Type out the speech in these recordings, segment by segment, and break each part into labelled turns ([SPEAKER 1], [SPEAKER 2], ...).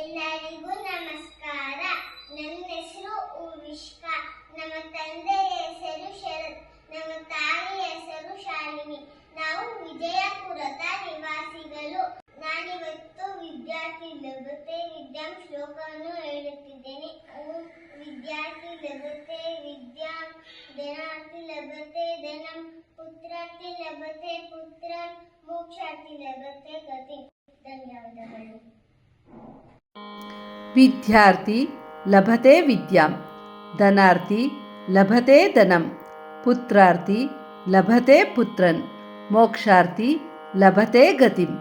[SPEAKER 1] ಎಲ್ಲರಿಗೂ ನಮಸ್ಕಾರ. ನನ್ನ ಹೆಸರು ಉವಿಷ್ಕ ನಮ್ಮ ತಂದೆಯ ಹೆಸರು ಶರತ್. ನಮ್ಮ ತಾಯಿಯ ಹೆಸರು ಶಾಲಿನಿ. ನಾವು ವಿಜಯಪುರದ ನಿವಾಸಿಗಳು. ನಾನಿವತ್ತು ವಿದ್ಯಾರ್ಥಿ ಲಭತೆ ವಿದ್ಯಾಂ ಶ್ಲೋಕವನ್ನು ಹೇಳುತ್ತಿದ್ದೇನೆ. ವಿದ್ಯಾರ್ಥಿ ಲಭತೆ ವಿದ್ಯಾಂ, ಧನಾರ್ಥಿ ಲಭತೆ ಧನಂ, ಪುತ್ರಾರ್ಥಿ ಲಭತೆ ಪುತ್ರ, ಮೋಕ್ಷಾರ್ಥಿ ಲಭತೆ ಗತಿ. ಧನ್ಯವಾದಗಳು.
[SPEAKER 2] ವಿದ್ಯಾರ್ಥಿ ಲಭತೆ ವಿದ್ಯಾಂ, ಧನಾರ್ಥಿ ಲಭತೆ ಧನಂ, ಪುತ್ರಾರ್ಥಿ ಲಭತೆ ಪುತ್ರನ್, ಮೋಕ್ಷಾರ್ಥಿ ಲಭತೆ ಗತಿಂ.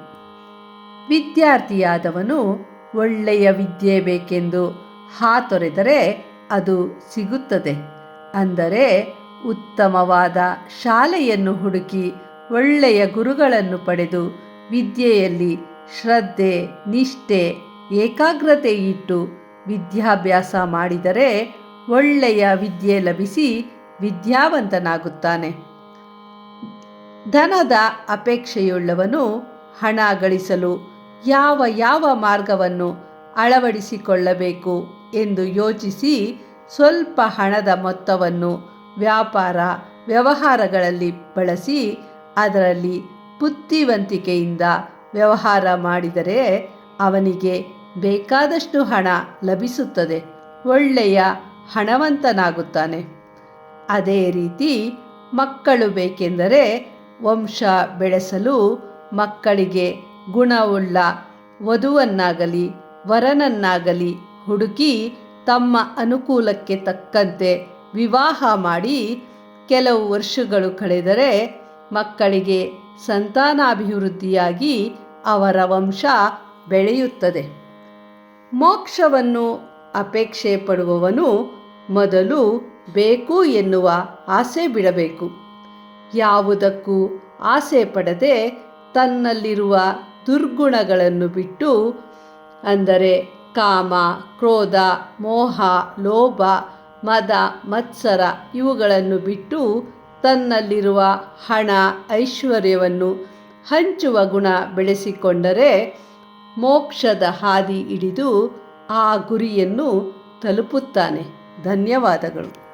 [SPEAKER 2] ವಿದ್ಯಾರ್ಥಿಯಾದವನು ಒಳ್ಳೆಯ ವಿದ್ಯೆ ಬೇಕೆಂದು ಹಾತೊರೆದರೆ ಅದು ಸಿಗುತ್ತದೆ. ಅಂದರೆ ಉತ್ತಮವಾದ ಶಾಲೆಯನ್ನು ಹುಡುಕಿ ಒಳ್ಳೆಯ ಗುರುಗಳನ್ನು ಪಡೆದು ವಿದ್ಯೆಯಲ್ಲಿ ಶ್ರದ್ಧೆ, ನಿಷ್ಠೆ ಏಕಾಗ್ರತೆ ಇಟ್ಟು ವಿದ್ಯಾಭ್ಯಾಸ ಮಾಡಿದರೆ ಒಳ್ಳೆಯ ವಿದ್ಯೆ ಲಭಿಸಿ ವಿದ್ಯಾವಂತನಾಗುತ್ತಾನೆ. ಧನದ ಅಪೇಕ್ಷೆಯುಳ್ಳವನು ಹಣ ಗಳಿಸಲು ಯಾವ ಯಾವ ಮಾರ್ಗವನ್ನು ಅಳವಡಿಸಿಕೊಳ್ಳಬೇಕು ಎಂದು ಯೋಚಿಸಿ ಸ್ವಲ್ಪ ಹಣದ ಮೊತ್ತವನ್ನು ವ್ಯಾಪಾರ ವ್ಯವಹಾರಗಳಲ್ಲಿ ಬಳಸಿ ಅದರಲ್ಲಿ ಬುದ್ಧಿವಂತಿಕೆಯಿಂದ ವ್ಯವಹಾರ ಮಾಡಿದರೆ ಅವನಿಗೆ ಬೇಕಾದಷ್ಟು ಹಣ ಲಭಿಸುತ್ತದೆ. ಒಳ್ಳೆಯ ಹಣವಂತನಾಗುತ್ತಾನೆ. ಅದೇ ರೀತಿ ಮಕ್ಕಳು ಬೇಕೆಂದರೆ ವಂಶ ಬೆಳೆಸಲು ಮಕ್ಕಳಿಗೆ ಗುಣವುಳ್ಳ ವಧುವನ್ನಾಗಲಿ, ವರನನ್ನಾಗಲಿ ಹುಡುಕಿ ತಮ್ಮ ಅನುಕೂಲಕ್ಕೆ ತಕ್ಕಂತೆ ವಿವಾಹ ಮಾಡಿ ಕೆಲವು ವರ್ಷಗಳು ಕಳೆದರೆ ಮಕ್ಕಳಿಗೆ ಸಂತಾನಾಭಿವೃದ್ಧಿಯಾಗಿ ಅವರ ವಂಶ ಬೆಳೆಯುತ್ತದೆ. ಮೋಕ್ಷವನ್ನು ಅಪೇಕ್ಷೆ ಪಡುವವನು ಮೊದಲು ಬೇಕು ಎನ್ನುವ ಆಸೆ ಬಿಡಬೇಕು. ಯಾವುದಕ್ಕೂ ಆಸೆ ಪಡದೆ ತನ್ನಲ್ಲಿರುವ ದುರ್ಗುಣಗಳನ್ನು ಬಿಟ್ಟು, ಅಂದರೆ ಕಾಮ, ಕ್ರೋಧ, ಮೋಹ, ಲೋಭ, ಮದ, ಮತ್ಸರ ಇವುಗಳನ್ನು ಬಿಟ್ಟು ತನ್ನಲ್ಲಿರುವ ಹಣ, ಐಶ್ವರ್ಯವನ್ನು ಹಂಚುವ ಗುಣ ಬೆಳೆಸಿಕೊಂಡರೆ ಮೋಕ್ಷದ ಹಾದಿ ಹಿಡಿದು ಆ ಗುರಿಯನ್ನು ತಲುಪುತ್ತಾನೆ. ಧನ್ಯವಾದಗಳು.